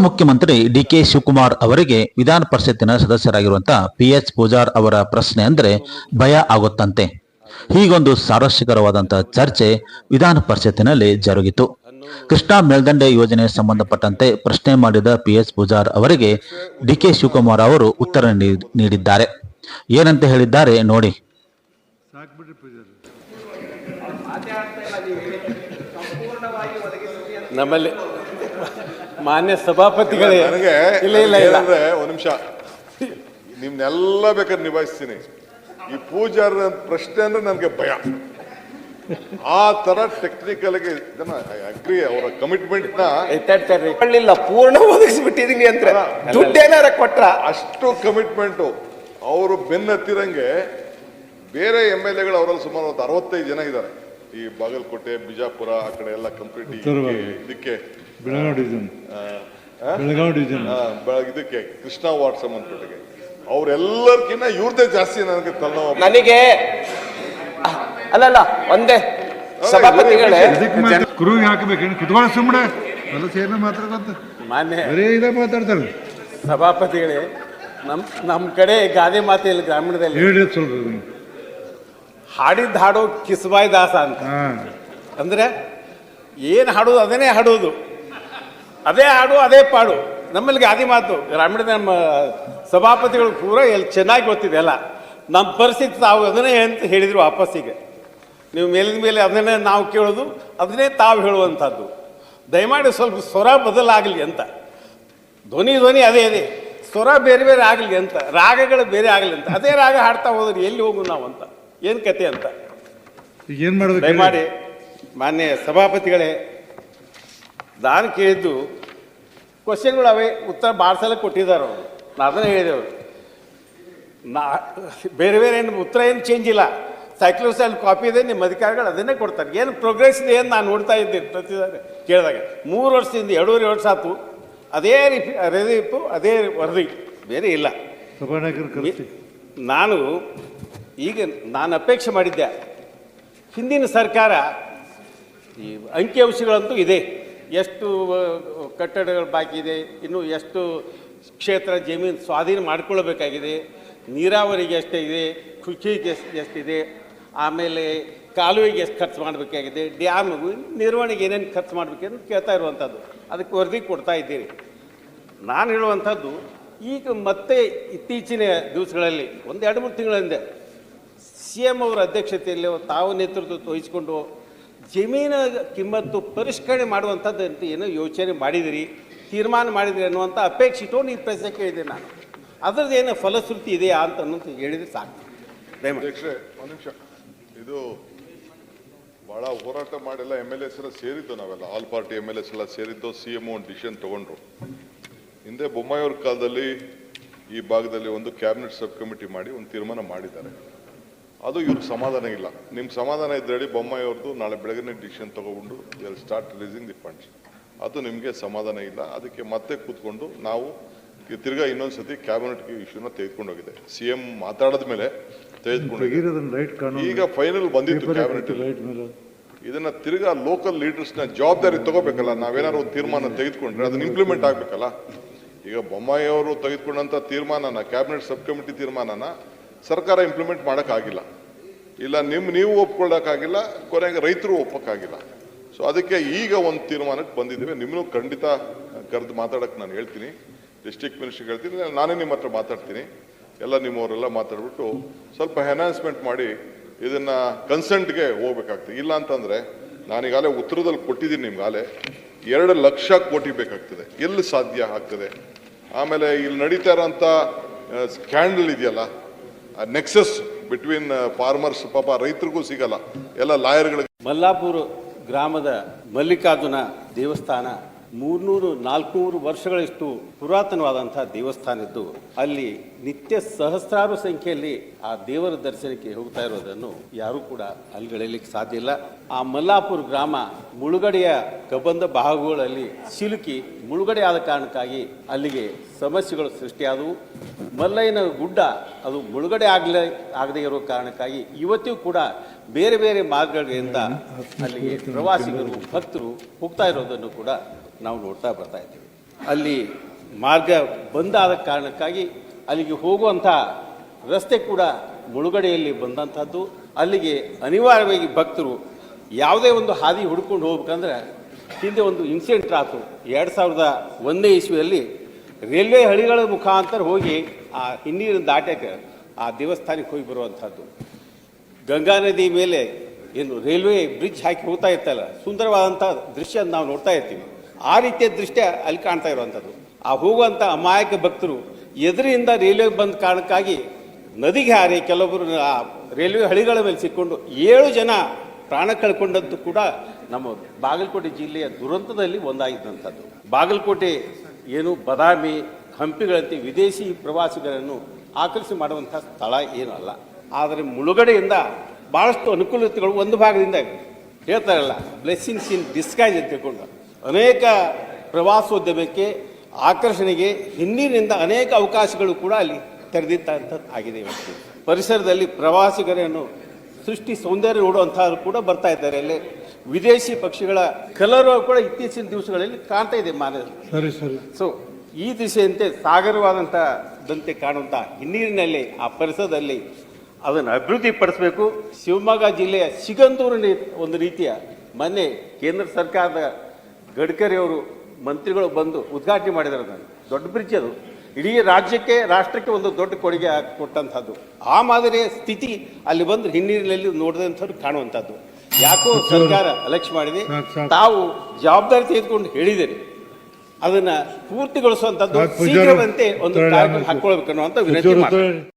ಉಪಮುಖ್ಯಮಂತ್ರಿ ಡಿಕೆ ಶಿವಕುಮಾರ್ ಅವರಿಗೆ ವಿಧಾನ ಪರಿಷತ್ತಿನ ಸದಸ್ಯರಾಗಿರುವಂತಹ ಪಿ ಎಚ್ ಪೂಜಾರ್ ಅವರ ಪ್ರಶ್ನೆ ಅಂದ್ರೆ ಭಯ ಆಗುತ್ತಂತೆ. ಹೀಗೊಂದು ಸಾರಸ್ಯಕರವಾದಂತಹ ಚರ್ಚೆ ವಿಧಾನ ಪರಿಷತ್ತಿನಲ್ಲಿ ಜರುಗಿತು. ಕೃಷ್ಣಾ ಮೇಲ್ದಂಡೆ ಯೋಜನೆ ಸಂಬಂಧಪಟ್ಟಂತೆ ಪ್ರಶ್ನೆ ಮಾಡಿದ ಪಿ ಎಚ್ ಪೂಜಾರ್ ಅವರಿಗೆ ಡಿಕೆ ಶಿವಕುಮಾರ್ ಅವರು ಉತ್ತರ ನೀಡಿ- ನೀಡಿದ್ದಾರೆ. ಏನಂತ ಹೇಳಿದ್ದಾರೆ ನೋಡಿ. ನಮ್ಮಲ್ಲಿ ಮಾನ್ಯ ಸಭಾಪತಿಗಳೇ ನನಗೆ ಇಲ್ಲ ಇಲ್ಲ ಇಲ್ಲ. ಏನಂದ್ರೆ ಒಂದ್ ನಿಮಿಷ. ನಿಮ್ನೆಲ್ಲ ಬೇಕಾದ್ರೆ ನಿಭಾಯಿಸ್ತೀನಿ. ಈ ಪೂಜಾರ ಪ್ರಶ್ನೆ ಅಂದ್ರೆ ನನಗೆ ಭಯ. ಆ ತರ ಟೆಕ್ನಿಕಲ್ಗೆ ಜನ ಅಗ್ರಿ ಅವರ ಕಮಿಟ್ಮೆಂಟ್ನ ಕೊಳ್ಳಿಲ್ಲ ಪೂರ್ಣ ಒದಗಿಸ್ಬಿಟ್ಟಿದೀನಿ ಅಂತ ದುಡ್ಡೇನಾರ ಕೊಟ್ರ? ಅಷ್ಟು ಕಮಿಟ್ಮೆಂಟ್ ಅವರು ಬೆನ್ನತ್ತಿರಂಗೆ ಬೇರೆ ಎಂ ಎಲ್ ಎಗಳು ಅವರಲ್ಲಿ ಸುಮಾರು ಒಂದು ಅರವತ್ತೈದು ಜನ ಇದ್ದಾರೆ. ಈ ಬಾಗಲಕೋಟೆ ಬಿಜಾಪುರ ಆ ಕಡೆ ಎಲ್ಲ ಕಂಪ್ಲೀಟ್. ಇದಕ್ಕೆ ಬೆಳಗಾವಿ ಡಿವಿಷನ್ ಆ, ಬೆಳಗಾವಿ ಡಿವಿಷನ್ ಇದಕ್ಕೆ ಕೃಷ್ಣ ವಾರ್ಡ್ ಸಂಬಂಧಪಟ್ಟಿಗೆ. ಅವ್ರೆಲ್ಲರ್ಕಿನ್ನ ಇವ್ರದೇ ಜಾಸ್ತಿ ನನಗೆ ತಲೆನೋವು ನನಗೆ ಅಲ್ಲಲ್ಲ ಒಂದೇ ಸಭಾಪತಿಗಳೇ. ಹಾಕಬೇಕು ಕುರುವಿಗೆ ಹಾಕಬೇಕೇನು ಕುತ್ಕೊಳ್ಳೋ ಸುಮ್ಮನೆ ಎಲ್ಲ ಸೇರ್ನ ಮಾತಾಡ್ಕೊಂತ ಮಾನ್ಯ. ಬರೀ ಇದೇ ಮಾತಾಡ್ತಾರೆ ಸಭಾಪತಿಗಳೇ ನಮ್ ನಮ್ಮ ಕಡೆ ಗಾದೆ ಮಾತಿಲ್ಲ ಗ್ರಾಮೀಣದಲ್ಲಿ ಹೇಳಿ ಸ್ವಲ್ಪ ಹಾಡಿದ್ದು ಹಾಡಿದ ಹಾಡು ಕಿಸ್ಬಾಯ್ ದಾಸ ಅಂತ. ಅಂದರೆ ಅಂದ್ರೆ ಏನು ಹಾಡೋದು ಅದನ್ನೇ ಹಾಡೋದು. ಅದೇ ಹಾಡು ಅದೇ ಪಾಡು. ನಮ್ಮಲ್ಲಿ ಗಾದಿ ಮಾತು. ಗ್ರಾಮೀಣ ನಮ್ಮ ಸಭಾಪತಿಗಳು ಪೂರ ಎಲ್ಲಿ ಚೆನ್ನಾಗಿ ಗೊತ್ತಿದೆ ಅಲ್ಲ ನಮ್ಮ ಪರಿಸ್ಥಿತಿ ತಾವು ಅದನ್ನೇ ಅಂತ ಹೇಳಿದರು ವಾಪಸ್ಸಿಗೆ. ನೀವು ಮೇಲಿನ ಮೇಲೆ ಅದನ್ನೇ ನಾವು ಕೇಳೋದು ಅದನ್ನೇ ತಾವು ಹೇಳುವಂಥದ್ದು. ದಯಮಾಡಿ ಸ್ವಲ್ಪ ಸ್ವರ ಬದಲಾಗಲಿ ಅಂತ. ಧ್ವನಿ ಧ್ವನಿ ಅದೇ ಅದೇ. ಸ್ವರ ಬೇರೆ ಬೇರೆ ಆಗಲಿ ಅಂತ. ರಾಗಗಳು ಬೇರೆ ಆಗಲಿ ಅಂತ. ಅದೇ ರಾಗ ಹಾಡ್ತಾ ಹೋದ್ರೆ ಎಲ್ಲಿ ಹೋಗು ನಾವು ಅಂತ. ಏನು ಕತೆ ಅಂತ. ಏನು ಮಾಡೋದು? ದಯಮಾಡಿ ಮಾನ್ಯ ಸಭಾಪತಿಗಳೇ ನಾನು ಕೇಳಿದ್ದು ಕ್ವಶನ್ಗಳು ಅವೇ ಉತ್ತರ ಭಾಳ ಸಲ ಕೊಟ್ಟಿದ್ದಾರೆ ಅವರು. ನಾ ಅದನ್ನೇ ಅವರು ನಾ ಬೇರೆ ಬೇರೆ ಏನು ಉತ್ತರ ಏನು ಚೇಂಜ್ ಇಲ್ಲ. ಸೈಕ್ಲೋಸಲ್ಲಿ ಕಾಪಿ ಇದೆ ನಿಮ್ಮ ಅಧಿಕಾರಿಗಳು ಅದನ್ನೇ ಕೊಡ್ತಾರೆ. ಏನು ಪ್ರೋಗ್ರೆಸ್ ಇದೆ ಏನು ನಾನು ನೋಡ್ತಾ ಇದ್ದೀನಿ ಪ್ರತಿ ಕೇಳಿದಾಗ. ಮೂರು ವರ್ಷದಿಂದ ಎರಡೂವರೆ ವರ್ಷ ಆಯ್ತು. ಅದೇ ರಿಪಿ ಅದೇ ವರದಿ. ಬೇರೆ ಇಲ್ಲ. ನಾನು ಈಗ ನಾನು ಅಪೇಕ್ಷೆ ಮಾಡಿದ್ದೆ. ಹಿಂದಿನ ಸರ್ಕಾರ ಈ ಅಂಕಿಅಂಶಗಳಂತೂ ಇದೆ. ಎಷ್ಟು ಕಟ್ಟಡಗಳು ಬಾಕಿ ಇದೆ, ಇನ್ನು ಎಷ್ಟು ಕ್ಷೇತ್ರ ಜಮೀನು ಸ್ವಾಧೀನ ಮಾಡಿಕೊಳ್ಬೇಕಾಗಿದೆ, ನೀರಾವರಿಗೆ ಎಷ್ಟಿದೆ ಕೃಷಿಗೆ ಎಷ್ಟು ಎಷ್ಟಿದೆ, ಆಮೇಲೆ ಕಾಲುವೆಗೆ ಎಷ್ಟು ಖರ್ಚು ಮಾಡಬೇಕಾಗಿದೆ, ಡ್ಯಾಮ್, ನಿರ್ವಹಣೆಗೆ ಏನೇನು ಖರ್ಚು ಮಾಡಬೇಕೆಂದು ಕೇಳ್ತಾ ಇರುವಂಥದ್ದು, ಅದಕ್ಕೆ ವರದಿ ಕೊಡ್ತಾ ಇದ್ದೀರಿ. ನಾನು ಹೇಳುವಂಥದ್ದು, ಈಗ ಮತ್ತೆ ಇತ್ತೀಚಿನ ದಿವಸಗಳಲ್ಲಿ ಒಂದು ಎರಡು ಮೂರು ತಿಂಗಳ ಹಿಂದೆ, ಸಿ ಎಂ ಅವರ ಅಧ್ಯಕ್ಷತೆಯಲ್ಲಿ ತಾವು ನೇತೃತ್ವ ವಹಿಸಿಕೊಂಡು ಜಮೀನು ಕಿಮ್ಮತ್ತು ಪರಿಷ್ಕರಣೆ ಮಾಡುವಂಥದ್ದು ಅಂತ ಏನೋ ಯೋಚನೆ ಮಾಡಿದಿರಿ, ತೀರ್ಮಾನ ಮಾಡಿದಿರಿ ಅನ್ನುವಂಥ ಅಪೇಕ್ಷೆ ನೀವು ಪ್ರಶ್ನೆ ಕೇಳಿದೆ ನಾನು. ಅದರದ್ದು ಏನು ಫಲಶ್ರುತಿ ಇದೆಯಾ ಅಂತ ಅನ್ನೋದು ಹೇಳಿದ್ರೆ ಸಾಕು. ಇದು ಭಾಳ ಹೋರಾಟ ಮಾಡಿಲ್ಲ ಎಂ ಎಲ್ ಎಸ್ ಎಲ್ಲ ಸೇರಿದ್ದು ನಾವೆಲ್ಲ. All party M L S ಎಲ್ಲ ಸೇರಿದ್ದು ಸಿ ಎಂ ಒಂದು ಡಿಸಿಷನ್ ತಗೊಂಡ್ರು. ಹಿಂದೆ ಬೊಮ್ಮಾಯಿಯವ್ರ ಕಾಲದಲ್ಲಿ ಈ ಭಾಗದಲ್ಲಿ ಒಂದು ಕ್ಯಾಬಿನೆಟ್ ಸಬ್ ಕಮಿಟಿ ಮಾಡಿ ಒಂದು ತೀರ್ಮಾನ ಮಾಡಿದ್ದಾರೆ. ಅದು ಇವ್ರಿಗೆ ಸಮಾಧಾನ ಇಲ್ಲ. ನಿಮ್ಗೆ ಸಮಾಧಾನ ಇದ್ರೇಳಿ ಬೊಮ್ಮಾಯಿ ಅವ್ರದ್ದು ನಾಳೆ ಬೆಳಗ್ಗೆ ಡಿಸಿಷನ್ ತಗೊಂಡು will start releasing the funds ಅದು ನಿಮಗೆ ಸಮಾಧಾನ ಇಲ್ಲ. ಅದಕ್ಕೆ ಮತ್ತೆ ಕೂತ್ಕೊಂಡು ನಾವು ತಿರ್ಗಾ ಇನ್ನೊಂದು ಸತಿ ಕ್ಯಾಬಿನೆಟ್ಗೆ ಇಶ್ಯೂನ ತೆಗೆದುಕೊಂಡು ಹೋಗಿದೆ ಸಿ ಎಂ ಮಾತಾಡಿದ ಮೇಲೆ ತೆಗೆದುಕೊಂಡು ಈಗ ಫೈನಲ್ ಬಂದಿತ್ತು ಕ್ಯಾಬಿನೆಟ್ ಇದನ್ನ ತಿರ್ಗಾ ಲೋಕಲ್ ಲೀಡರ್ಸ್ನ ಜವಾಬ್ದಾರಿ ತಗೋಬೇಕಲ್ಲ ನಾವೇನಾದ್ರು ಒಂದು ತೀರ್ಮಾನ ತೆಗೆದುಕೊಂಡ್ರೆ ಅದನ್ನ ಇಂಪ್ಲಿಮೆಂಟ್ ಆಗ್ಬೇಕಲ್ಲ. ಈಗ ಬೊಮ್ಮಾಯಿ ಅವರು ತೆಗೆದುಕೊಂಡಂತ ತೀರ್ಮಾನನ ಕ್ಯಾಬಿನೆಟ್ ಸಬ್ ಕಮಿಟಿ ತೀರ್ಮಾನನ ಸರ್ಕಾರ ಇಂಪ್ಲಿಮೆಂಟ್ ಮಾಡೋಕ್ಕಾಗಿಲ್ಲ. ಇಲ್ಲ ನಿಮ್ಮ ನೀವು ಒಪ್ಕೊಳ್ಳೋಕ್ಕಾಗಿಲ್ಲ ಕೊನೆಗೆ ರೈತರು ಒಪ್ಪೋಕ್ಕಾಗಿಲ್ಲ ಸೊ ಅದಕ್ಕೆ ಈಗ ಒಂದು ತೀರ್ಮಾನಕ್ಕೆ ಬಂದಿದ್ದೀವಿ. ನಿಮ್ಮನ್ನು ಖಂಡಿತ ಕರೆದು ಮಾತಾಡೋಕ್ಕೆ ನಾನು ಹೇಳ್ತೀನಿ. ಡಿಸ್ಟಿಕ್ ಮಿನಿಸ್ಟ್ರಿಗೆ ಹೇಳ್ತೀನಿ. ನಾನೇ ನಿಮ್ಮ ಹತ್ರ ಮಾತಾಡ್ತೀನಿ. ಎಲ್ಲ ನಿಮ್ಮವರೆಲ್ಲ ಮಾತಾಡ್ಬಿಟ್ಟು ಸ್ವಲ್ಪ ಎನ್ಹಾನ್ಸ್ಮೆಂಟ್ ಮಾಡಿ ಇದನ್ನು ಕನ್ಸೆಂಟ್ಗೆ ಹೋಗ್ಬೇಕಾಗ್ತದೆ. ಇಲ್ಲ ಅಂತಂದರೆ ನಾನೀಗಾಲೇ ಉತ್ತರದಲ್ಲಿ ಕೊಟ್ಟಿದ್ದೀನಿ ನಿಮ್ಗಾಲೆ ಎರಡು ಲಕ್ಷ ಕೋಟಿ ಬೇಕಾಗ್ತದೆ. ಎಲ್ಲಿ ಸಾಧ್ಯ ಆಗ್ತದೆ? ಆಮೇಲೆ ಇಲ್ಲಿ ನಡೀತಾ ಇರೋಂಥ ಸ್ಕ್ಯಾಂಡಲ್ ಇದೆಯಲ್ಲ ನೆಕ್ಸಸ್ ಬಿಟ್ವೀನ್ ಫಾರ್ಮರ್ಸ್ ಪಾಪ ರೈತರಿಗೂ ಸಿಗಲ್ಲ. ಎಲ್ಲ ಲಾಯರ್ಗಳಿಗೆ ಮಲ್ಲಾಪುರ ಗ್ರಾಮದ ಮಲ್ಲಿಕಾರ್ಜುನ ದೇವಸ್ಥಾನ ಮೂರ್ನೂರು, ನಾಲ್ಕುನೂರು ವರ್ಷಗಳಷ್ಟು ಪುರಾತನವಾದಂಥ ದೇವಸ್ಥಾನ ಇದ್ದು ಅಲ್ಲಿ ನಿತ್ಯ ಸಹಸ್ರಾರು ಸಂಖ್ಯೆಯಲ್ಲಿ ಆ ದೇವರ ದರ್ಶನಕ್ಕೆ ಹೋಗ್ತಾ ಇರೋದನ್ನು ಯಾರೂ ಕೂಡ ಅಲ್ಲಿಗಳಲಿಕ್ಕೆ ಸಾಧ್ಯ ಇಲ್ಲ. ಆ ಮಲ್ಲಾಪುರ ಗ್ರಾಮ ಮುಳುಗಡೆಯ ಕಬಂಧ ಭಾಗಗಳಲ್ಲಿ ಸಿಲುಕಿ ಮುಳುಗಡೆ ಆದ ಕಾರಣಕ್ಕಾಗಿ ಅಲ್ಲಿಗೆ ಸಮಸ್ಯೆಗಳು ಸೃಷ್ಟಿಯಾದವು. ಮಲ್ಲಯ್ಯನ ಗುಡ್ಡ ಅದು ಮುಳುಗಡೆ ಆಗಲೇ, ಆಗದೇ ಇರೋ ಕಾರಣಕ್ಕಾಗಿ ಇವತ್ತಿಗೂ ಕೂಡ ಬೇರೆ ಬೇರೆ ಮಾರ್ಗಗಳಿಂದ ಅಲ್ಲಿಗೆ ಪ್ರವಾಸಿಗರು, ಭಕ್ತರು ಹೋಗ್ತಾ ಇರೋದನ್ನು ಕೂಡ ನಾವು ನೋಡ್ತಾ ಬರ್ತಾ ಇದ್ದೀವಿ. ಅಲ್ಲಿ ಮಾರ್ಗ ಬಂದಾದ ಕಾರಣಕ್ಕಾಗಿ ಅಲ್ಲಿಗೆ ಹೋಗುವಂಥ ರಸ್ತೆ ಕೂಡ ಮುಳುಗಡೆಯಲ್ಲಿ ಬಂದಂಥದ್ದು. ಅಲ್ಲಿಗೆ ಅನಿವಾರ್ಯವಾಗಿ ಭಕ್ತರು ಯಾವುದೇ ಒಂದು ಹಾದಿ ಹುಡ್ಕೊಂಡು ಹೋಗ್ಬೇಕಂದ್ರೆ ಹಿಂದೆ ಒಂದು ಇನ್ಸಿಡೆಂಟ್ ಆಯಿತು ಎರಡು ಸಾವಿರದ ಒಂದನೇ ಇಸ್ವಿಯಲ್ಲಿ ರೈಲ್ವೆ ಹಳಿಗಳ ಮುಖಾಂತರ ಹೋಗಿ ಆ ಹಿನ್ನೀರಿನ ದಾಟಕ್ಕೆ ಆ ದೇವಸ್ಥಾನಕ್ಕೆ ಹೋಗಿ ಬರುವಂಥದ್ದು. ಗಂಗಾ ನದಿ ಮೇಲೆ ಏನು ರೈಲ್ವೆ ಬ್ರಿಡ್ಜ್ ಹಾಕಿ ಹೋಗ್ತಾ ಇತ್ತಲ್ಲ. ಸುಂದರವಾದಂಥ ದೃಶ್ಯ ನಾವು ನೋಡ್ತಾ ಇರ್ತೀವಿ. ಆ ರೀತಿಯ ದೃಶ್ಯ ಅಲ್ಲಿ ಕಾಣ್ತಾ ಇರುವಂಥದ್ದು. ಆ ಹೋಗುವಂಥ ಅಮಾಯಕ ಭಕ್ತರು ಎದುರಿಂದ ರೈಲ್ವೆ ಬಂದ ಕಾರಣಕ್ಕಾಗಿ ನದಿಗೆ ಹಾರಿ ಕೆಲವೊಬ್ಬರು ಆ ರೈಲ್ವೆ ಹಳಿಗಳ ಮೇಲೆ ಸಿಕ್ಕೊಂಡು ಏಳು ಜನ ಪ್ರಾಣ ಕಳ್ಕೊಂಡದ್ದು ಕೂಡ ನಮ್ಮ ಬಾಗಲಕೋಟೆ ಜಿಲ್ಲೆಯ ದುರಂತದಲ್ಲಿ ಒಂದಾಗಿದ್ದಂಥದ್ದು. ಬಾಗಲಕೋಟೆ ಏನು ಬದಾಮಿ, ಹಂಪಿಗಳಂತೆ ವಿದೇಶಿ ಪ್ರವಾಸಿಗರನ್ನು ಆಕರ್ಷಿ ಮಾಡುವಂಥ ಸ್ಥಳ ಏನೂ ಅಲ್ಲ. ಆದರೆ ಮುಳುಗಡೆಯಿಂದ ಭಾಳಷ್ಟು ಅನುಕೂಲತೆಗಳು ಒಂದು ಭಾಗದಿಂದ ಹೇಳ್ತಾರಲ್ಲ ಬ್ಲೆಸ್ಸಿಂಗ್ಸ್ ಇನ್ ಡಿಸ್ಗೈಸ್ ಅಂತ ತಿಳ್ಕೊಂಡು. ಅನೇಕ ಪ್ರವಾಸೋದ್ಯಮಕ್ಕೆ ಆಕರ್ಷಣೆಗೆ ಹಿಂದಿನಿಂದ ಅನೇಕ ಅವಕಾಶಗಳು ಕೂಡ ಅಲ್ಲಿ ತೆರೆದಿಟ್ಟಂಥದ್ದು ಆಗಿದೆ ಇವತ್ತು. ಪರಿಸರದಲ್ಲಿ ಪ್ರವಾಸಿಗರನ್ನು ಸೃಷ್ಟಿ ಸೌಂದರ್ಯ ನೋಡುವಂಥವ್ರು ಕೂಡ ಬರ್ತಾ ಇದ್ದಾರೆ. ಅಲ್ಲಿ ವಿದೇಶಿ ಪಕ್ಷಿಗಳ ಕಲರು ಕೂಡ ಇತ್ತೀಚಿನ ದಿವಸಗಳಲ್ಲಿ ಕಾಣ್ತಾ ಇದೆ ಮಾನವ ಸರಿ ಸರಿ. ಸೊ ಈ ದಿಶೆಯಂತೆ ಸಾಗರವಾದಂಥ ದಂತೆ ಕಾಣುವಂಥ ಹಿನ್ನೀರಿನಲ್ಲಿ ಆ ಪರಿಸರದಲ್ಲಿ ಅದನ್ನು ಅಭಿವೃದ್ಧಿ ಪಡಿಸಬೇಕು ಶಿವಮೊಗ್ಗ ಜಿಲ್ಲೆಯ ಸಿಗಂದೂರಿನ ಒಂದು ರೀತಿಯ ಮೊನ್ನೆ ಕೇಂದ್ರ ಸರ್ಕಾರದ ಗಡ್ಕರಿ ಅವರು ಮಂತ್ರಿಗಳು ಬಂದು ಉದ್ಘಾಟನೆ ಮಾಡಿದ್ದಾರೆ ಅದನ್ನು. ದೊಡ್ಡ ಬ್ರಿಡ್ಜ್ ಅದು. ಇಡೀ ರಾಜ್ಯಕ್ಕೆ ರಾಷ್ಟ್ರಕ್ಕೆ ಒಂದು ದೊಡ್ಡ ಕೊಡುಗೆ ಕೊಟ್ಟಂಥದ್ದು ಆ ಮಾದರಿಯ ಸ್ಥಿತಿ ಅಲ್ಲಿ ಬಂದು ಹಿನ್ನೀರಿನಲ್ಲಿ ನೋಡಿದಂಥವ್ರು ಕಾಣುವಂಥದ್ದು. ಯಾಕೋ ಸರ್ಕಾರ ಅಲಕ್ಷ್ಯ ಮಾಡಿದೆ. ತಾವು ಜವಾಬ್ದಾರಿ ತೆಗೆದುಕೊಂಡು ಹೇಳಿದಿರಿ. ಅದನ್ನ ಪೂರ್ತಿಗೊಳಿಸುವಂತದ್ದು ಸಾಕ್ ಶೀಘ್ರವಂತೆ ಒಂದು ಕಾರ್ಯಕ್ರಮ. ಹಾಕೊಳ್ಬೇಕು ಅನ್ನುವಂತ ವಿನಂತಿ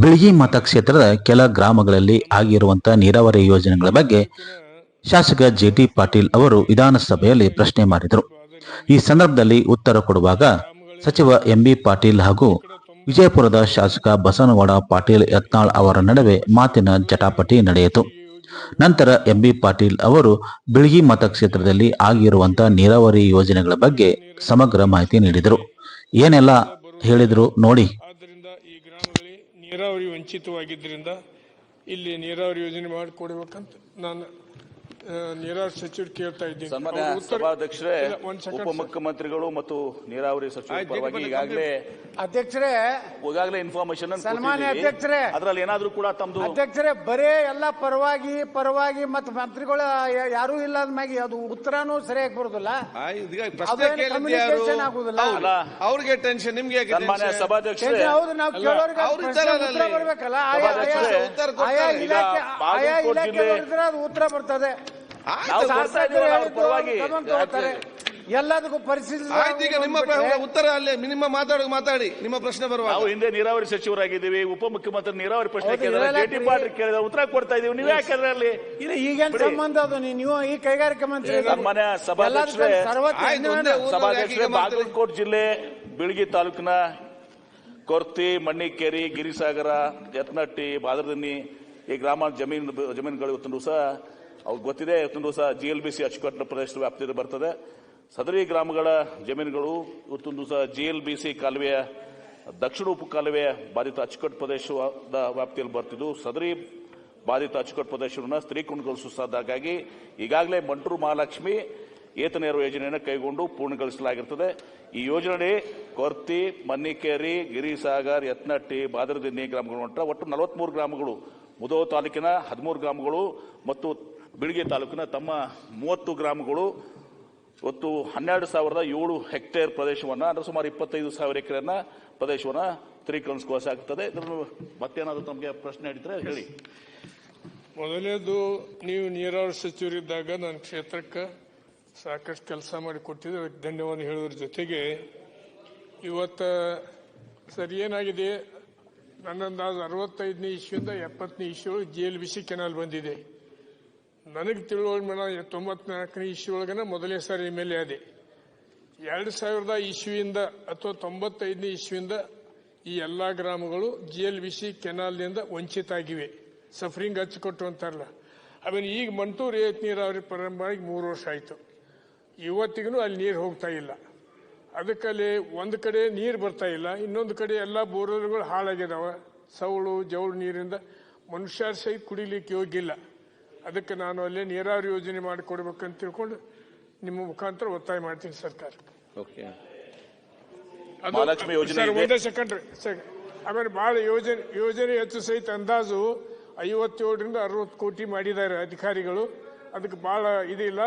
ಬಿಳಿಗಿ ಮತಕ್ಷೇತ್ರದ ಕೆಲ ಗ್ರಾಮಗಳಲ್ಲಿ ಆಗಿರುವಂತಹ ನೀರಾವರಿ ಯೋಜನೆಗಳ ಬಗ್ಗೆ ಶಾಸಕ ಜೆ ಟಿ ಪಾಟೀಲ್ ಅವರು ವಿಧಾನಸಭೆಯಲ್ಲಿ ಪ್ರಶ್ನೆ ಮಾಡಿದರು. ಈ ಸಂದರ್ಭದಲ್ಲಿ ಉತ್ತರ ಕೊಡುವಾಗ ಸಚಿವ ಎಂಬಿ ಪಾಟೀಲ್ ಹಾಗೂ ವಿಜಯಪುರದ ಶಾಸಕ ಬಸನವಾಡ ಪಾಟೀಲ್ ಯತ್ನಾಳ್ ಅವರ ನಡುವೆ ಮಾತಿನ ಜಟಾಪಟಿ ನಡೆಯಿತು. ನಂತರ ಎಂಬಿ ಪಾಟೀಲ್ ಅವರು ಬಿಳ್ಗಿ ಮತಕ್ಷೇತ್ರದಲ್ಲಿ ಆಗಿರುವಂತಹ ನೀರಾವರಿ ಯೋಜನೆಗಳ ಬಗ್ಗೆ ಸಮಗ್ರ ಮಾಹಿತಿ ನೀಡಿದರು. ಏನೆಲ್ಲ ಹೇಳಿದ್ರು ನೋಡಿ. ನೀರಾವರಿ ವಂಚಿತವಾಗಿದ್ದರಿಂದ ಇಲ್ಲಿ ನೀರಾವರಿ ಯೋಜನೆ ಮಾಡಿಕೊಡ್ಬೇಕಂತ ನಾನು ನೀರಾವರಿ ಸಚಿವರು ಕೇಳ್ತಾ ಇದ್ದೀನಿ ಸನ್ಮಾನ್ಯ ಸಭಾಧ್ಯಕ್ಷರೇ. ಉಪಮುಖ್ಯಮಂತ್ರಿಗಳು ಮತ್ತು ನೀರಾವರಿ ಸಚಿವ ಪರವಾಗಿ ಈಗಾಗಲೇ ಅಧ್ಯಕ್ಷರೇ ಈಗಾಗಲೇ ಇನ್ಫಾರ್ಮೇಶನ್ ಸನ್ಮಾನ್ಯ ಅಧ್ಯಕ್ಷರೇ. ಅದರಲ್ಲಿ ಏನಾದ್ರೂ ಕೂಡ ತಮ್ದು ಅಧ್ಯಕ್ಷರೇ ಬರೇ ಎಲ್ಲ ಪರವಾಗಿ ಪರವಾಗಿ ಮತ್ತು ಮಂತ್ರಿಗಳು ಯಾರೂ ಇಲ್ಲ ಅಂದ್ಮ್ಯಾಗೆ ಅದು ಉತ್ತರನೂ ಸರಿಯಾಗಿ ಬರುದಿಲ್ಲ ಆಗುದಿಲ್ಲ ಅವ್ರಿಗೆ ಟೆನ್ಷನ್ ನಿಮ್ಗೆ ಸನ್ಮಾನ್ಯ? ಸಭಾಧ್ಯಕ್ಷರೇ ಹೌದು ನಾವು ಕೇಳೋರಿಗೆ ಉತ್ತರ. ಬರ್ಬೇಕಲ್ಲ ಆಯಾ ಇಲಾಖೆ ಆಯಾ ಇಲಾಖೆ ಉತ್ತರ ಬರ್ತದೆ ಎಲ್ಲದಕ್ಕೂ ಪರಿಶೀಲಿಸಿ ಈಗ ನಿಮ್ಮ ಉತ್ತರ ಅಲ್ಲೇ ನಿಮ್ಮ ಮಾತಾಡಿ ಮಾತಾಡಿ ನಿಮ್ಮ ಪ್ರಶ್ನೆ ಬರುವ ನಾವು ಹಿಂದೆ ನೀರಾವರಿ ಸಚಿವರಾಗಿದ್ದೀವಿ ಉಪಮುಖ್ಯಮಂತ್ರಿ ನೀರಾವರಿ ಪ್ರಶ್ನೆ ಕೇಳಿದ ಉತ್ತರ ಕೊಡ್ತಾ ಇದೀವಿ ನೀವು ಯಾಕೆ ಅಲ್ಲಿ? ಇಲ್ಲ ಈಗೇನ್ ಸಂಬಂಧ ಅದು? ನೀ- ನೀವು ಈ ಕೈಗಾರಿಕಾ ಮಂತ್ರಿ ಮನೆ ಸಭಾಧ್ಯಕ್ಷರೇ? ಬಾಗಲಕೋಟೆ ಜಿಲ್ಲೆ ಬಿಳಗಿ ತಾಲೂಕಿನ ಕೊರ್ತಿ ಮಣ್ಣಿಕೇರಿ ಗಿರಿಸಾಗರ ಯತ್ನಟ್ಟಿ ಬಾದರದನ್ನಿ ಈ ಗ್ರಾಮ ಜಮೀನು ಜಮೀನುಗಳು ಇವತ್ತು ದಿವಸ ಅವ್ರಿಗೆ ಗೊತ್ತಿದೆ ಇವತ್ತೊಂದು ದಿವಸ ಜಿ ಎಲ್ ಬಿ ಸಿ ಅಚ್ಚುಕಟ್ಟಿನ ಪ್ರದೇಶದ ವ್ಯಾಪ್ತಿಯಲ್ಲಿ ಬರ್ತದೆ. ಸದರಿ ಗ್ರಾಮಗಳ ಜಮೀನುಗಳು, ಇವತ್ತೊಂದು ದಿವಸ ಜಿ ಎಲ್ ಬಿ ಸಿ ಕಾಲುವೆಯ, ದಕ್ಷಿಣ ಉಪ ಕಾಲುವೆಯ ಬಾಧಿತ ಅಚ್ಚುಕಟ್ಟು ಪ್ರದೇಶದ ವ್ಯಾಪ್ತಿಯಲ್ಲಿ ಬರ್ತಿದ್ದು, ಸದರಿ ಬಾಧಿತ ಅಚ್ಚುಕಟ್ಟು ಪ್ರದೇಶವನ್ನು ಸ್ಥಿರೀಕರಣಗೊಳಿಸುವುದಾಗಿ ಈಗಾಗಲೇ ಮಂಟೂರು ಮಹಾಲಕ್ಷ್ಮಿ ಏತ ನೀರು ಯೋಜನೆಯನ್ನು ಕೈಗೊಂಡು ಪೂರ್ಣಗೊಳಿಸಲಾಗಿರುತ್ತದೆ ಈ ಯೋಜನೆ ಕೊರ್ತಿ, ಮನ್ನಿಕೇರಿ, ಗಿರಿಸಾಗರ್, ಯತ್ನಟ್ಟಿ, ಬಾದರದಿನ್ನಿ ಗ್ರಾಮಗಳು ಒಟ್ಟು ನಲವತ್ಮೂರು ಗ್ರಾಮಗಳು. ಮುದೋ ತಾಲೂಕಿನ ಹದಿಮೂರು ಗ್ರಾಮಗಳು ಮತ್ತು ಬಿಳಿಗೆ ತಾಲೂಕಿನ ತಮ್ಮ ಮೂವತ್ತು ಗ್ರಾಮಗಳು ಒತ್ತು ಹನ್ನೆರಡು ಸಾವಿರದ ಏಳು ಹೆಕ್ಟೇರ್ ಪ್ರದೇಶವನ್ನು, ಅಂದರೆ ಸುಮಾರು ಇಪ್ಪತ್ತೈದು ಸಾವಿರ ಎಕರೆನ ಪ್ರದೇಶವನ್ನು ಇದನ್ನು ಮತ್ತೇನಾದರೂ ತಮಗೆ ಪ್ರಶ್ನೆ ಹಿಡಿದ್ರೆ ಹೇಳಿ. ಮೊದಲನೇದು ನೀವು ನೀರಾವರಿ ಸಚಿವರಿದ್ದಾಗ ನನ್ನ ಕ್ಷೇತ್ರಕ್ಕೆ ಸಾಕಷ್ಟು ಕೆಲಸ ಮಾಡಿ ಕೊಟ್ಟಿದ್ದು ಅದಕ್ಕೆ ಧನ್ಯವಾದ ಹೇಳೋದ್ರ ಜೊತೆಗೆ, ಇವತ್ತು ಸರಿ ಏನಾಗಿದೆ? ನನ್ನಂದಾಜು ಅರವತ್ತೈದನೇ ಇಶ್ಯೂಯಿಂದ ಎಪ್ಪತ್ತನೇ issue G L B C canal ಬಂದಿದೆ. ನನಗೆ ಮೇಲೆ ತೊಂಬತ್ನಾಲ್ಕನೇ ಇಸ್ವಿ ಒಳಗನ ಮೊದಲನೇ ಸಾರಿ ಎಂ ಎಲ್ ಎ ಆದೆ. ಎರಡು ಸಾವಿರದ ಇಶ್ಯೂಯಿಂದ ಅಥವಾ ತೊಂಬತ್ತೈದನೇ ಇಶುವಿಂದ ಈ ಎಲ್ಲ ಗ್ರಾಮಗಳು ಜಿ ಎಲ್ ಬಿ ಸಿ ಕೆನಾಲ್ನಿಂದ ವಂಚಿತ ಆಗಿವೆ ಸಫರಿಂಗ್ ಹಚ್ಚಿಕೊಟ್ಟು ಅಂತಾರಲ್ಲ. ಆಮೇಲೆ ಈಗ ಮಂಟೂರು ಏತ್ ನೀರಾವರಿ ಪ್ರಾರಂಭ ಆಗಿ ಮೂರು ವರ್ಷ ಆಯಿತು. ಇವತ್ತಿಗೂ ಅಲ್ಲಿ ನೀರು ಹೋಗ್ತಾ ಇಲ್ಲ. ಅದಕ್ಕಲ್ಲಿ ಒಂದು ಕಡೆ ನೀರು ಬರ್ತಾ ಇಲ್ಲ. ಇನ್ನೊಂದು ಕಡೆ ಎಲ್ಲ ಬೋರ್ವೆಲ್ಗಳು ಹಾಳಾಗಿದಾವ ಸೌಳು ಜವಳು ನೀರಿಂದ ಮನುಷ್ಯ ಸಹಿತ ಕುಡಿಲಿಕ್ಕೆ ಯೋಗ್ಯ ಇಲ್ಲ. ಅದಕ್ಕೆ ನಾನು ಅಲ್ಲಿ ನೀರಾವರಿ ಯೋಜನೆ ಮಾಡಿಕೊಡ್ಬೇಕಂತ ತಿಳ್ಕೊಂಡು ನಿಮ್ಮ ಮುಖಾಂತರ ಒತ್ತಾಯ ಮಾಡ್ತೀನಿ ಸರ್ಕಾರ. ಒಂದೇ ಸೆಕೆಂಡ್ ರೀ. ಸೆಕ್- ಆಮೇಲೆ ಬಹಳ ಯೋಜನೆ ಯೋಜನೆ ಹೆಚ್ಚು ಸಹಿತ ಅಂದಾಜು ಐವತ್ತೇಳರಿಂದ ಅರವತ್ತು ಕೋಟಿ ಮಾಡಿದ್ದಾರೆ ಅಧಿಕಾರಿಗಳು. ಅದಕ್ಕೆ ಬಹಳ ಇದಿಲ್ಲ.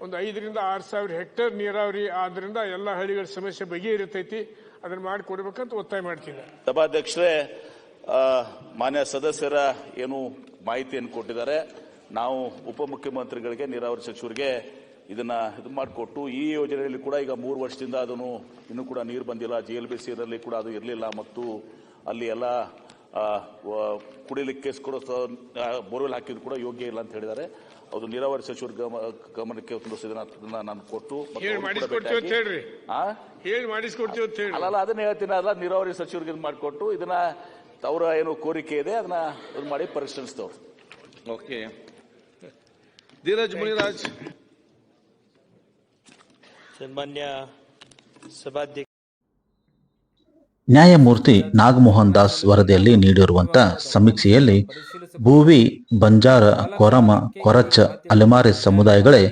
ಒಂದು ಐದರಿಂದ ಆರು ಸಾವಿರ ಹೆಕ್ಟೇರ್ ನೀರಾವರಿ ಆದ್ರಿಂದ ಎಲ್ಲ ಹಳ್ಳಿಗಳ ಸಮಸ್ಯೆ ಬಗೆಹರಿತೈತಿ ಅದನ್ನ ಮಾಡಿಕೊಡ್ಬೇಕಂತ ಒತ್ತಾಯ ಮಾಡ್ತೀನಿ. ಸಭಾಧ್ಯಕ್ಷರೇ ಮಾನ್ಯ ಸದಸ್ಯರ ಏನು ಮಾಹಿತಿಯನ್ನು ಕೊಟ್ಟಿದ್ದಾರೆ. ನಾವು ಉಪಮುಖ್ಯಮಂತ್ರಿಗಳಿಗೆ ನೀರಾವರಿ ಸಚಿವರಿಗೆ ಇದನ್ನ ಇದು ಮಾಡಿಕೊಟ್ಟು ಈ ಯೋಜನೆಯಲ್ಲಿ ಕೂಡ ಈಗ ಮೂರು ವರ್ಷದಿಂದ ಅದನ್ನು ಇನ್ನೂ ಕೂಡ ನೀರು ಬಂದಿಲ್ಲ. ಜಿ ಎಲ್ ಬಿ ಸಿನಲ್ಲಿ ಕೂಡ ಅದು ಇರಲಿಲ್ಲ ಮತ್ತು ಅಲ್ಲಿ ಎಲ್ಲ ಕುಡಿಲಿಕ್ಕೆ ಬೋರ್ವೆಲ್ ಹಾಕಿದ್ರು ಕೂಡ ಯೋಗ್ಯ ಇಲ್ಲ ಅಂತ ಹೇಳಿದ್ದಾರೆ. ಅದು ನೀರಾವರಿ ಸಚಿವರ ಗಮ- ಗಮನಕ್ಕೆ ಒಂದು ಅದನ್ನ ನಾನು ಕೊಟ್ಟು ಅಲ್ಲ ಹೇಳಿ ಅವ್ರು ಕೂಡ ಮಾಡಿಸ್ಕೊಡ್ತೀವಿ ಅಂತ ಹೇಳ್ರಿ. ಆ? ಹೇಳಿ ಮಾಡಿಸ್ಕೊಡ್ತೀವಿ ಅಂತ ಹೇಳಿ ಅಲ್ಲಲ್ಲ ಅದನ್ನ ಹೇಳ್ತೀನಿ. ಅಲ್ಲ ನೀರಾವರಿ ಸಚಿವರಿಗೆ ಇದು ಮಾಡಿಕೊಟ್ಟು ಇದನ್ನ ಅವರ ಏನು ಕೋರಿಕೆ ಇದೆ ಅದನ್ನ ಇದು ಮಾಡಿ ಪರಿಶೀಲಿಸ್ತವ್ರು. ಓಕೆ. ಧೀರಜ್ ಮುನಿರಾಜ್. ಸನ್ಮಾನ್ಯ ಸಭಾಧ್ಯಕ್ಷ. ನ್ಯಾಯಮೂರ್ತಿ ನಾಗಮೋಹನ್ ದಾಸ್ ವರದಿಯಲ್ಲಿ ನೀಡಿರುವಂತ ಸಮೀಕ್ಷೆಯಲ್ಲಿ ಭೂವಿ ಬಂಜಾರ ಕೊರಮ ಕೊರಚ ಅಲೆಮಾರಿ ಸಮುದಾಯಗಳೇ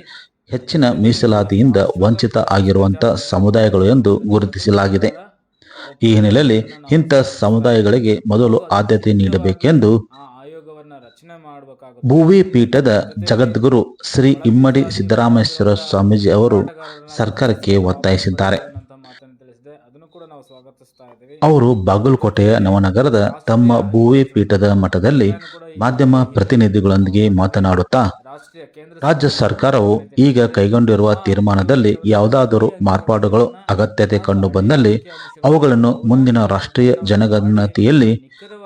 ಹೆಚ್ಚಿನ ಮೀಸಲಾತಿಯಿಂದ ವಂಚಿತ ಆಗಿರುವಂತ ಸಮುದಾಯಗಳು ಎಂದು ಗುರುತಿಸಲಾಗಿದೆ. ಈ ಹಿನ್ನೆಲೆಯಲ್ಲಿ ಇಂಥ ಸಮುದಾಯಗಳಿಗೆ ಮೊದಲು ಆದ್ಯತೆ ನೀಡಬೇಕೆಂದು ಆ ಆಯೋಗವನ್ನ ರಚನೆ ಮಾಡಬೇಕಾಗುತ್ತೆ ಭೂವಿ ಪೀಠದ ಜಗದ್ಗುರು ಶ್ರೀ ಇಮ್ಮಡಿ ಸಿದ್ದರಾಮೇಶ್ವರ ಸ್ವಾಮೀಜಿ ಅವರು ಸರ್ಕಾರಕ್ಕೆ ಒತ್ತಾಯಿಸಿದ್ದಾರೆ. ಅವರು ಬಾಗಲಕೋಟೆಯ ನವನಗರದ ತಮ್ಮ ಭೂವಿ ಪೀಠದ ಮಠದಲ್ಲಿ ಮಾಧ್ಯಮ ಪ್ರತಿನಿಧಿಗಳೊಂದಿಗೆ ಮಾತನಾಡುತ್ತಾ, ರಾಜ್ಯ ಸರ್ಕಾರವು ಈಗ ಕೈಗೊಂಡಿರುವ ತೀರ್ಮಾನದಲ್ಲಿ ಯಾವುದಾದರೂ ಮಾರ್ಪಾಡುಗಳು ಅಗತ್ಯತೆ ಕಂಡು ಬಂದಲ್ಲಿ ಅವುಗಳನ್ನು ಮುಂದಿನ ರಾಷ್ಟ್ರೀಯ ಜನಗಣತಿಯಲ್ಲಿ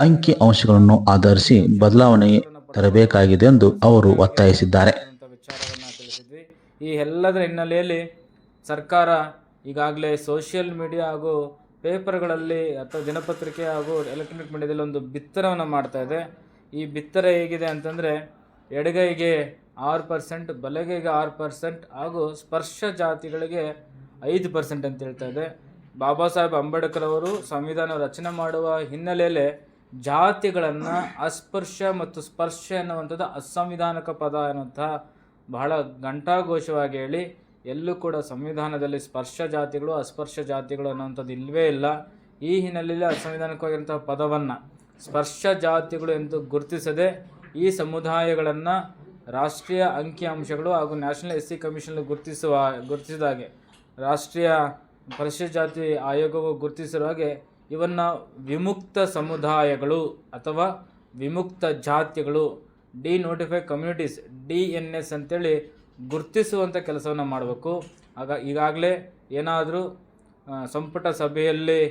ಅಂಕಿ ಅಂಶಗಳನ್ನು ಆಧರಿಸಿ ಬದಲಾವಣೆ ತರಬೇಕಾಗಿದೆ ಎಂದು ಅವರು ಒತ್ತಾಯಿಸಿದ್ದಾರೆ. ಈ ಎಲ್ಲದರ ಹಿನ್ನೆಲೆಯಲ್ಲಿ ಸರ್ಕಾರ ಈಗಾಗಲೇ ಸೋಷಿಯಲ್ ಮೀಡಿಯಾ ಹಾಗೂ ಪೇಪರ್ಗಳಲ್ಲಿ ಅಥವಾ ದಿನಪತ್ರಿಕೆ ಹಾಗೂ ಎಲೆಕ್ಟ್ರಾನಿಕ್ ಮೀಡಿಯಾದಲ್ಲಿ ಒಂದು ಬಿತ್ತರವನ್ನು ಮಾಡ್ತಾ ಇದೆ. ಈ ಬಿತ್ತರ ಹೇಗಿದೆ ಅಂತಂದರೆ, ಎಡಗೈಗೆ ಆರು ಪರ್ಸೆಂಟ್ ಬಲಗೈಗೆ ಆರು ಪರ್ಸೆಂಟ್ ಹಾಗೂ ಸ್ಪರ್ಶ ಜಾತಿಗಳಿಗೆ ಐದು ಪರ್ಸೆಂಟ್ ಅಂತ ಹೇಳ್ತಾ ಇದೆ. ಬಾಬಾ ಸಾಹೇಬ್ ಅಂಬೇಡ್ಕರ್ ಅವರು ಸಂವಿಧಾನ ರಚನೆ ಮಾಡುವ ಹಿನ್ನೆಲೆಯಲ್ಲಿ ಜಾತಿಗಳನ್ನು ಅಸ್ಪರ್ಶ ಮತ್ತು ಸ್ಪರ್ಶ ಎನ್ನುವಂಥದ್ದು ಅಸಂವಿಧಾನಕ ಪದ ಅನ್ನುವಂತಹ ಬಹಳ ಘಂಟಾಘೋಷವಾಗಿ ಹೇಳಿ, ಎಲ್ಲೂ ಕೂಡ ಸಂವಿಧಾನದಲ್ಲಿ ಸ್ಪರ್ಶ ಜಾತಿಗಳು, ಅಸ್ಪರ್ಶ ಜಾತಿಗಳು ಅನ್ನುವಂಥದ್ದು ಇಲ್ಲವೇ ಇಲ್ಲ. ಈ ಹಿನ್ನೆಲೆಯಲ್ಲಿ ಅಸಂವಿಧಾನಿಕವಾಗಿರುವಂತಹ ಪದವನ್ನು ಸ್ಪರ್ಶ ಜಾತಿಗಳು ಎಂದು ಗುರುತಿಸದೆ ಈ ಸಮುದಾಯಗಳನ್ನು ರಾಷ್ಟ್ರೀಯ ಅಂಕಿಅಂಶಗಳು ಹಾಗೂ ನ್ಯಾಷನಲ್ ಎಸ್ ಸಿ ಕಮಿಷನ್ ಗುರುತಿಸುವ, ಗುರುತಿಸಿದ ಹಾಗೆ ರಾಷ್ಟ್ರೀಯ ಪರಿಶಿಷ್ಟ ಜಾತಿ ಆಯೋಗವು ಗುರುತಿಸಿರುವ ಹಾಗೆ ಇವನ್ನು ವಿಮುಕ್ತ ಸಮುದಾಯಗಳು ಅಥವಾ ವಿಮುಕ್ತ ಜಾತಿಗಳು denotify communities D N S ಅಂತೇಳಿ ಗುರುತಿಸುವಂಥ ಕೆಲಸವನ್ನು ಮಾಡಬೇಕು. ಆಗ ಈಗಾಗಲೇ ಏನಾದರೂ ಸಂಪುಟ ಸಭೆಯಲ್ಲಿ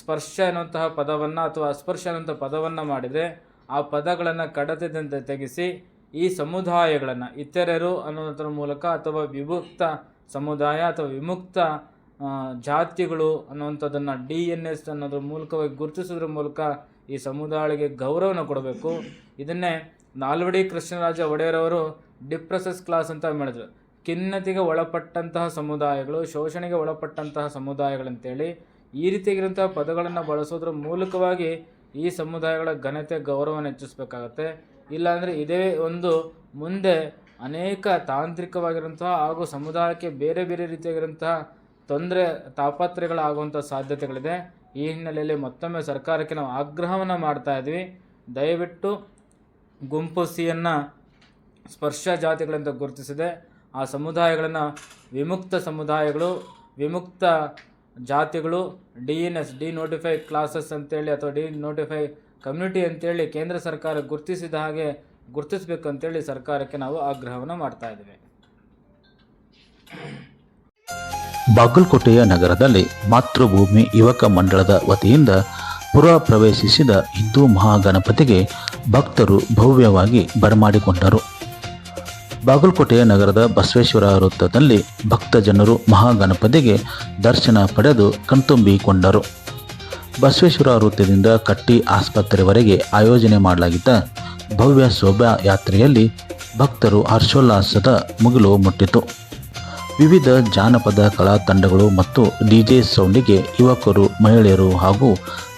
ಸ್ಪರ್ಶ ಎನ್ನುವಂತಹ ಪದವನ್ನು ಅಥವಾ ಅಸ್ಪರ್ಶ ಅನ್ನುವಂಥ ಪದವನ್ನು ಮಾಡಿದರೆ ಆ ಪದಗಳನ್ನು ಕಡತದಿಂದ ತೆಗೆಸಿ ಈ ಸಮುದಾಯಗಳನ್ನು, ಇತರರು ಅನ್ನೋದ್ರ ಮೂಲಕ ಅಥವಾ ವಿಮುಕ್ತ ಸಮುದಾಯ ಅಥವಾ ವಿಮುಕ್ತ ಜಾತಿಗಳು ಅನ್ನುವಂಥದ್ದನ್ನು ಡಿ ಎನ್ ಎಸ್ ಅನ್ನೋದ್ರ ಮೂಲಕವಾಗಿ ಗುರುತಿಸೋದ್ರ ಮೂಲಕ ಈ ಸಮುದಾಯಗಳಿಗೆ ಗೌರವನ ಕೊಡಬೇಕು. ಇದನ್ನೇ ನಾಲ್ವಡಿ ಕೃಷ್ಣರಾಜ ಒಡೆಯರವರು ಡಿಪ್ರೆಸಸ್ ಕ್ಲಾಸ್ ಅಂತ ಮಾಡಿದ್ರು. ಖಿನ್ನತೆಗೆ ಒಳಪಟ್ಟಂತಹ ಸಮುದಾಯಗಳು, ಶೋಷಣೆಗೆ ಒಳಪಟ್ಟಂತಹ ಸಮುದಾಯಗಳಂತೇಳಿ ಈ ರೀತಿಯಾಗಿರುವಂತಹ ಪದಗಳನ್ನು ಬಳಸೋದ್ರ ಮೂಲಕವಾಗಿ ಈ ಸಮುದಾಯಗಳ ಘನತೆ, ಗೌರವನ ಹೆಚ್ಚಿಸಬೇಕಾಗತ್ತೆ. ಇಲ್ಲಾಂದರೆ ಇದೇ ಒಂದು ಮುಂದೆ ಅನೇಕ ತಾಂತ್ರಿಕವಾಗಿರುವಂತಹ ಹಾಗೂ ಸಮುದಾಯಕ್ಕೆ ಬೇರೆ ಬೇರೆ ರೀತಿಯಾಗಿರುವಂತಹ ತೊಂದರೆ, ತಾಪತ್ರಯಗಳಾಗುವಂಥ ಸಾಧ್ಯತೆಗಳಿದೆ. ಈ ಹಿನ್ನೆಲೆಯಲ್ಲಿ ಮತ್ತೊಮ್ಮೆ ಸರ್ಕಾರಕ್ಕೆ ನಾವು ಆಗ್ರಹವನ್ನು ಮಾಡ್ತಾ ಇದ್ವಿ. ದಯವಿಟ್ಟು ಗುಂಪು ಸಿಯನ್ನು ಸ್ಪರ್ಶ ಜಾತಿಗಳಿಂದ ಗುರುತಿಸಿದೆ ಆ ಸಮುದಾಯಗಳನ್ನು ವಿಮುಕ್ತ ಸಮುದಾಯಗಳು, ವಿಮುಕ್ತ ಜಾತಿಗಳು, D N S, denotify classes ಅಂತೇಳಿ ಅಥವಾ ಡಿ ನೋಟಿಫೈ ಕಮ್ಯುನಿಟಿ ಅಂತೇಳಿ ಕೇಂದ್ರ ಸರ್ಕಾರ ಗುರುತಿಸಿದ ಹಾಗೆ ಗುರುತಿಸಬೇಕು ಅಂತೇಳಿ ಸರ್ಕಾರಕ್ಕೆ ನಾವು ಆಗ್ರಹವನ್ನು ಮಾಡ್ತಾ ಇದ್ದೇವೆ ಬಾಗಲಕೋಟೆಯ ನಗರದಲ್ಲಿ ಮಾತೃಭೂಮಿ ಯುವಕ ಮಂಡಳದ ವತಿಯಿಂದ ಪುರ ಪ್ರವೇಶಿಸಿದ ಹಿಂದೂ ಮಹಾಗಣಪತಿಗೆ ಭಕ್ತರು ಭವ್ಯವಾಗಿ ಬರಮಾಡಿಕೊಂಡರು. ಬಾಗಲಕೋಟೆಯ ನಗರದ ಬಸವೇಶ್ವರ ವೃತ್ತದಲ್ಲಿ ಭಕ್ತ ಜನರು ಮಹಾಗಣಪತಿಗೆ ದರ್ಶನ ಪಡೆದು ಕಣ್ತುಂಬಿಕೊಂಡರು. ಬಸವೇಶ್ವರ ವೃತ್ತದಿಂದ ಕಟ್ಟಿ ಆಸ್ಪತ್ರೆವರೆಗೆ ಆಯೋಜನೆ ಮಾಡಲಾಗಿದ್ದ ಭವ್ಯ ಶೋಭಾಯಾತ್ರೆಯಲ್ಲಿ ಭಕ್ತರು ಹರ್ಷೋಲ್ಲಾಸದ ಮುಗಿಲು ಮುಟ್ಟಿತು. ವಿವಿಧ ಜಾನಪದ ಕಲಾ ತಂಡಗಳು ಮತ್ತು ಡಿಜೆ ಸೌಂಡಿಗೆ ಯುವಕರು, ಮಹಿಳೆಯರು ಹಾಗೂ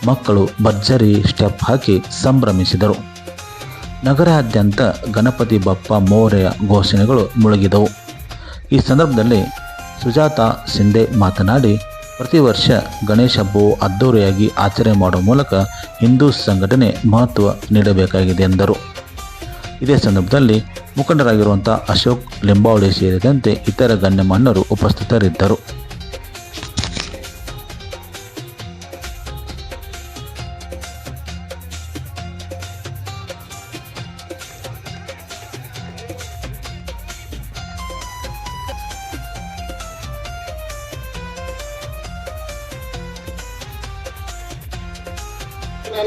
ಮಕ್ಕಳು ಭರ್ಜರಿ ಸ್ಟೆಪ್ ಹಾಕಿ ಸಂಭ್ರಮಿಸಿದರು. ನಗರಾದ್ಯಂತ ಗಣಪತಿ ಬಪ್ಪ ಮೋರೆಯ ಘೋಷಣೆಗಳು ಮುಳುಗಿದವು. ಈ ಸಂದರ್ಭದಲ್ಲಿ ಸುಜಾತಾ ಸಿಂಧೆ ಮಾತನಾಡಿ, ಪ್ರತಿ ವರ್ಷ ಗಣೇಶ ಹಬ್ಬವು ಅದ್ದೂರಿಯಾಗಿ ಆಚರಣೆ ಮಾಡುವ ಮೂಲಕ ಹಿಂದೂ ಸಂಘಟನೆ ಮಹತ್ವ ನೀಡಬೇಕಾಗಿದೆ ಎಂದರು. ಇದೇ ಸಂದರ್ಭದಲ್ಲಿ ಮುಖಂಡರಾಗಿರುವಂತಹ ಅಶೋಕ್ ಲಿಂಬಾವಳಿ ಸೇರಿದಂತೆ ಇತರ ಗಣ್ಯಮಾನ್ಯರು ಉಪಸ್ಥಿತರಿದ್ದರು.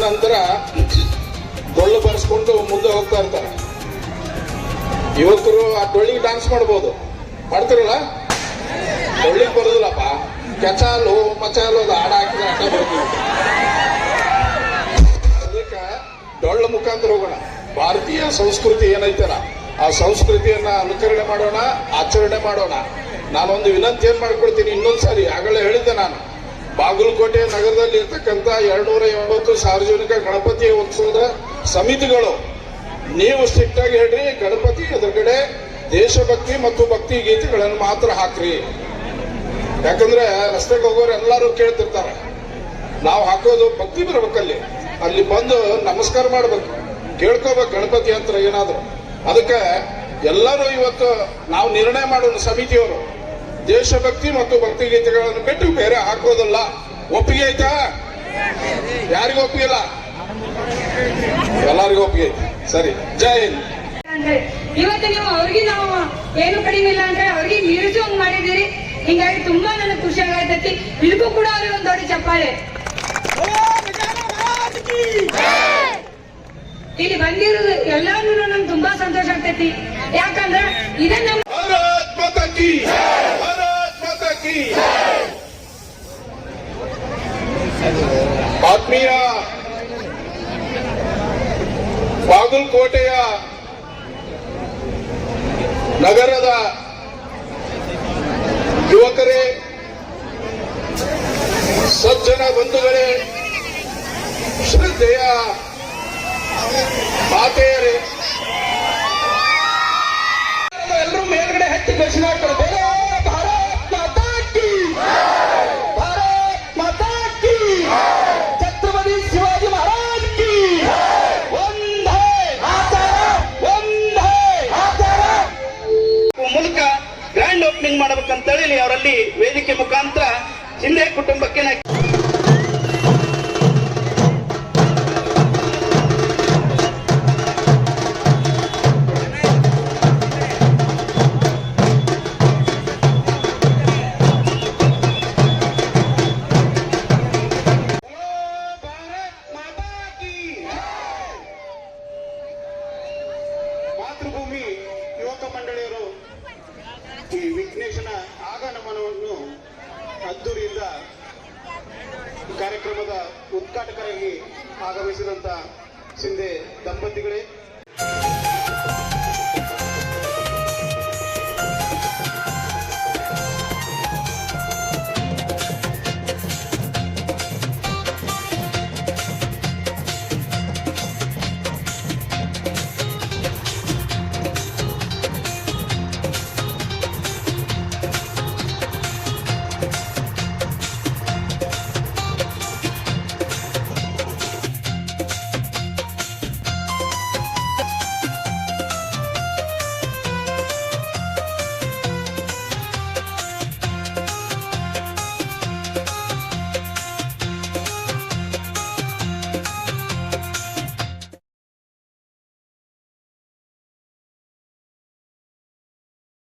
ನಂತರ ಡೊಳ್ಳು ಬರ್ಸ್ಕೊಂಡು ಮುಂದೆ ಹೋಗ್ತಾ ಇರ್ತಾರೆ. ಯುವಕರು ಆ ಡೊಳ್ಳಿಗೆ ಡಾನ್ಸ್ ಮಾಡ್ಬೋದು. ಮಾಡ್ತಿರಲ್ಲ? ಡೊಳ್ಳಿಗೆ ಬರೋದಿಲ್ಲಪ್ಪ. ಕೆಚಾಲು, ಮಚಾಲು ಅದು ಹಾಡ ಹಾಕಿದ್ರೆ ಅಡ್ಡ ಬರ್ತೀವಿ ಅದಕ್ಕೆ ಡೊಳ್ಳ ಮುಖಾಂತರ ಹೋಗೋಣ. ಭಾರತೀಯ ಸಂಸ್ಕೃತಿ ಏನೈತಲ್ಲ, ಆ ಸಂಸ್ಕೃತಿಯನ್ನ ಅನುಕರಣೆ ಮಾಡೋಣ, ಆಚರಣೆ ಮಾಡೋಣ. ನಾನೊಂದು ವಿನಂತಿ ಏನ್ ಮಾಡ್ಕೊಳ್ತೀನಿ, ಇನ್ನೊಂದ್ಸಾರಿ ಆಗಲೇ ಹೇಳಿದ್ದೆ ನಾನು. ಬಾಗಲಕೋಟೆ ನಗರದಲ್ಲಿ ಇರ್ತಕ್ಕಂಥ ಎರಡ್ನೂರ ಎಂಬತ್ತು ಸಾರ್ವಜನಿಕ ಗಣಪತಿ ಉತ್ಸವದ ಸಮಿತಿಗಳು ನೀವು ಸ್ಟ್ರಿಕ್ಟ್ ಆಗಿ ಹೇಳ್ರಿ, ಗಣಪತಿ ಎದುರುಗಡೆ ದೇಶಭಕ್ತಿ ಮತ್ತು ಭಕ್ತಿ ಗೀತೆಗಳನ್ನು ಮಾತ್ರ ಹಾಕ್ರಿ. ಯಾಕಂದ್ರೆ ರಸ್ತೆಗೆ ಹೋಗೋರು ಎಲ್ಲರೂ ಕೇಳ್ತಿರ್ತಾರೆ. ನಾವು ಹಾಕೋದು ಭಕ್ತಿ ಬರ್ಬೇಕಲ್ಲಿ. ಅಲ್ಲಿ ಬಂದು ನಮಸ್ಕಾರ ಮಾಡ್ಬೇಕು. ಕೇಳ್ಕೋಬೇಕು ಗಣಪತಿ ಅಂತ ಏನಾದ್ರು. ಅದಕ್ಕೆ ಎಲ್ಲರೂ ಇವತ್ತು ನಾವು ನಿರ್ಣಯ ಮಾಡೋಣ ಸಮಿತಿಯವರು. ದೇಶಭಕ್ತಿ ಮತ್ತು ಭಕ್ತಿ ಗೀತೆಗಳನ್ನು ಬಿಟ್ಟು ಬೇರೆ ಹಾಕೋದಲ್ಲ. ಒಪ್ಪಿಗೆ ಆಯ್ತಾ ಯಾರಿಗೂ ಒಪ್ಪಿಗೆ ಇಲ್ಲ ಎಲ್ಲರಿಗೂ ಒಪ್ಪಿಗೆ ಐತಿ. ಸರಿ ಜೈ ಹಿಂದ್. ಅಂದ್ರೆ ಇವತ್ತು ನೀವು ಅವ್ರಿಗೆ ನಾವು ಏನು ಕಡಿಮೆ ಇಲ್ಲ ಅಂದ್ರೆ ಅವ್ರಿಗೆ ಮೀರಿಸುವಂಗ್ ಮಾಡಿದ್ದೀರಿ. ಹಿಂಗಾಗಿ ತುಂಬಾ ನನಗೆ ಖುಷಿ ಆಗತೈತಿ. ಇದಕ್ಕೂ ಕೂಡ ಅವ್ರಿಗೆ ಒಂದ್ ದೊಡ್ಡ ಚಪ್ಪಾಳೆ. ಇಲ್ಲಿ ಬಂದಿರೋದು ಎಲ್ಲಾನು ನಂಗೆ ತುಂಬಾ ಸಂತೋಷ ಆಗ್ತೈತಿ. ಯಾಕಂದ್ರೆ ಇದನ್ನ ಆತ್ಮೀಯ ಬಾಗಲಕೋಟೆಯ ನಗರದ ಯುವಕರೇ ಸಜ್ಜನ ಬಂಧುಗಳೇ ಶ್ರದ್ಧೆಯ ಮಾತೆಯರೇ